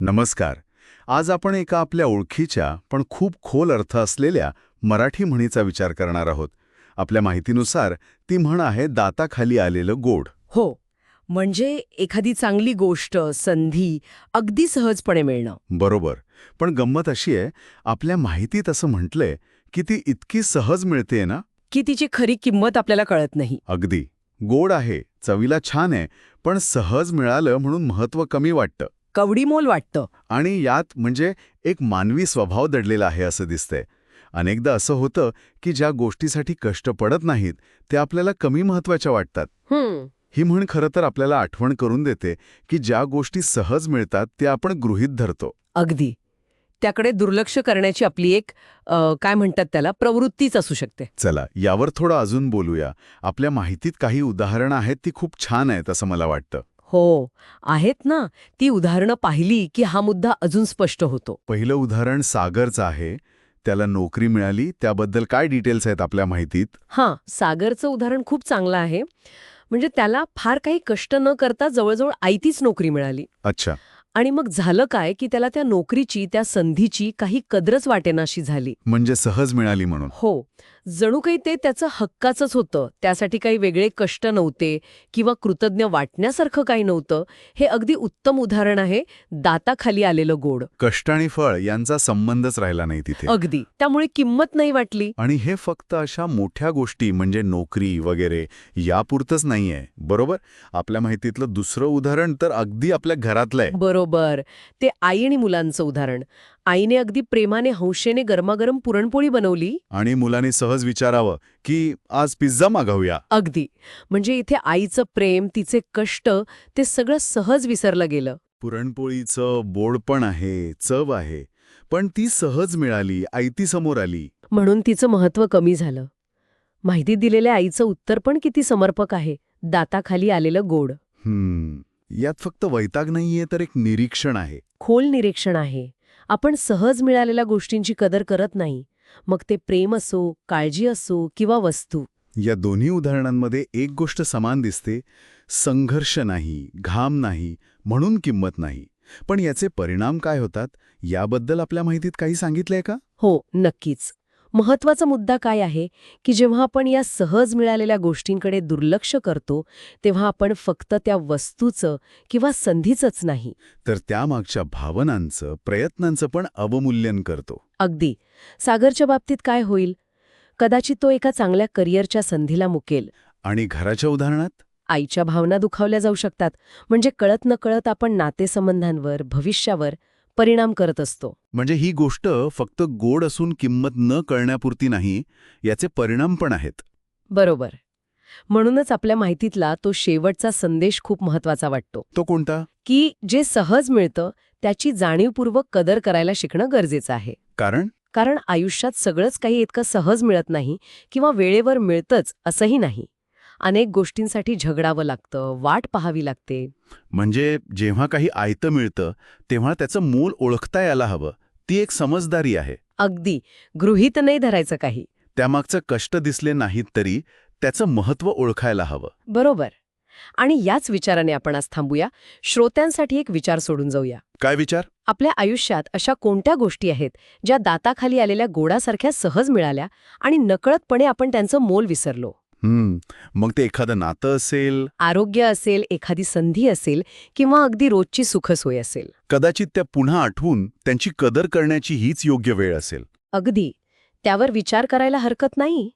नमस्कार. आज आपण एका आपल्या ओळखीच्या पण खूप खोल अर्थ असलेल्या मराठी म्हणीचा विचार करणार आहोत. आपल्या माहितीनुसार ती म्हण आहे दाताखाली आलेलं गोड. हो. म्हणजे एखादी चांगली गोष्ट संधी अगदी सहजपणे मिळणं. बरोबर. पण गंमत अशी आहे आपल्या माहितीत असं म्हटलंय की ती इतकी सहज मिळते ना? की तिची खरी किंमत आपल्याला कळत नाही. अगदी. गोड आहे चवीला छान आहे पण सहज मिळालं म्हणून महत्त्व कमी वाटतं. कवडीमोल वाटतं. आणि यात म्हणजे एक मानवी स्वभाव दडलेला आहे असं दिसतंय. अनेकदा असं होतं की ज्या गोष्टीसाठी कष्ट पडत नाहीत त्या आपल्याला कमी महत्त्वाच्या वाटतात. हम्म. ही म्हण खरं तर आपल्याला आठवण करून देते की ज्या गोष्टी सहज मिळतात त्या आपण गृहीत धरतो. अगदी. त्याकडे दुर्लक्ष करण्याची आपली एक अ, काय म्हणतात त्याला प्रवृत्तीच असू शकते. चला यावर थोडं अजून बोलूया. आपल्या माहितीत काही उदाहरणं आहेत ती खूप छान आहेत असं मला वाटतं. हो आहेत ना. ती उदाहरणं पाहिली की हा मुद्दा अजून स्पष्ट होतो. पहिलं उदाहरण सागरचं आहे. त्याला नोकरी मिळाली. त्याबद्दल काय डिटेल्स आहेत आपल्या माहितीत? हां सागरचं उदाहरण खूप चांगलं आहे. म्हणजे त्याला फार काही कष्ट न करता जवळजवळ आयतीच नोकरी मिळाली. अच्छा. आणि मग झालं काय की त्याला त्या नोकरीची त्या संधीची काही कदरच वाटेनाशी झाली. म्हणजे सहज मिळाली म्हणून. हो. जणू काही ते त्याचं हक्काचंच होतं. त्यासाठी काही वेगळे कष्ट नव्हते किंवा कृतज्ञ वाटण्यासारखं काही नव्हतं. हे अगदी उत्तम उदाहरण आहे. दाताखाली आलेलं गोड. कष्ट आणि फळ यांचा संबंधच राहिला नाही तिथे. अगदी. त्यामुळे किंमत नाही वाटली. आणि हे फक्त अशा मोठ्या गोष्टी म्हणजे नोकरी वगैरे यापुरतंच नाहीये. बरोबर? आपल्या माहितीतलं दुसरं उदाहरण तर अगदी आपल्या घरातलं आहे. बरोबर. ते आई आणि मुलांचं उदाहरण. आईने अगदी प्रेमाने हौशेने गरमागरम पुरणपोळी बनवली. आणि मुलांनी सहज विचारावं की आज पिझ्झा मागवूया. अगदी. म्हणजे इथे आईचं प्रेम तिचे कष्ट ते सगळं सहज विसरलं गेलं. पुरणपोळीचं बोड पण आहे चव आहे पण ती सहज मिळाली आयती समोर आली. म्हणून तिचं महत्त्व कमी झालं. माहिती दिलेल्या आईचं उत्तर पण किती समर्पक आहे. दाताखाली आलेलं गोड. हम्म. यात फक्त वैताग नाहीये तर एक निरीक्षण आहे. खोल निरीक्षण आहे. आपण सहज मिळालेल्या गोष्टींची कदर करत नाही. मग ते प्रेम असो काळजी असो किंवा वस्तू. या दोन्ही उदाहरणांमध्ये एक गोष्ट समान दिसते. संघर्ष नाही घाम नाही म्हणून किंमत नाही. पण याचे परिणाम काय होतात? याबद्दल आपल्या माहितीत काही सांगितलंय का? हो नक्कीच. महत्त्वाचा मुद्दा काय आहे? की जेव्हा आपण या सहज मिळालेल्या गोष्टींकडे दुर्लक्ष करतो तेव्हा आपण फक्त त्या वस्तूचं किंवा संधीचंच नाही. तर त्यामागच्या भावनांचं प्रयत्नांचं पण अवमूल्यन करतो. अगदी. सागरच्या बाबतीत काय होईल? कदाचित तो एका चांगल्या करिअरच्या संधीला मुकेल. आणि घराच्या उदाहरणात? आईच्या भावना दुखावल्या जाऊ शकतात. म्हणजे कळत नकळत आपण नातेसंबंधांवर भविष्यावर परिणाम करत असतो. म्हणजे ही गोष्ट फक्त गोड असून किंमत न कळण्यापुरती नाही याचे परिणाम पण आहेत. बरोबर. म्हणूनच आपल्या माहितीतला तो शेवटचा संदेश खूप महत्त्वाचा वाटतो. तो कोणता? की जे सहज मिळतं त्याची जाणीवपूर्वक कदर करायला शिकणं गरजेचं आहे. कारण? कारण आयुष्यात सगळंच काही इतकं सहज मिळत नाही किंवा वेळेवर मिळतंच असंही नाही. अनेक गोष्टींसाठी झगडावं लागतं वाट पाहावी लागते. म्हणजे जेव्हा काही आयतं मिळतं तेव्हा त्याचं मोल ओळखता यायला हवं. ती एक समजदारी आहे. अगदी. गृहीत नाही धरायचं काही. त्यामागचं कष्ट दिसले नाहीत तरी त्याचं महत्त्व ओळखायला हवं. बरोबर. आणि याच विचाराने आपण आज थांबूया. श्रोत्यांसाठी एक विचार सोडून जाऊया. काय विचार? आपल्या आयुष्यात अशा कोणत्या गोष्टी आहेत ज्या दाताखाली आलेल्या गोडासारख्या सहज मिळाल्या आणि नकळतपणे आपण त्यांचं मोल विसरलो? हम्म. मग ते एखादं नातं असेल? आरोग्य असेल एखादी संधी असेल किंवा अगदी रोजची सुखसोय असेल. कदाचित त्या पुन्हा आठवून त्यांची कदर करण्याची हीच योग्य वेळ असेल. अगदी. त्यावर विचार करायला हरकत नाही.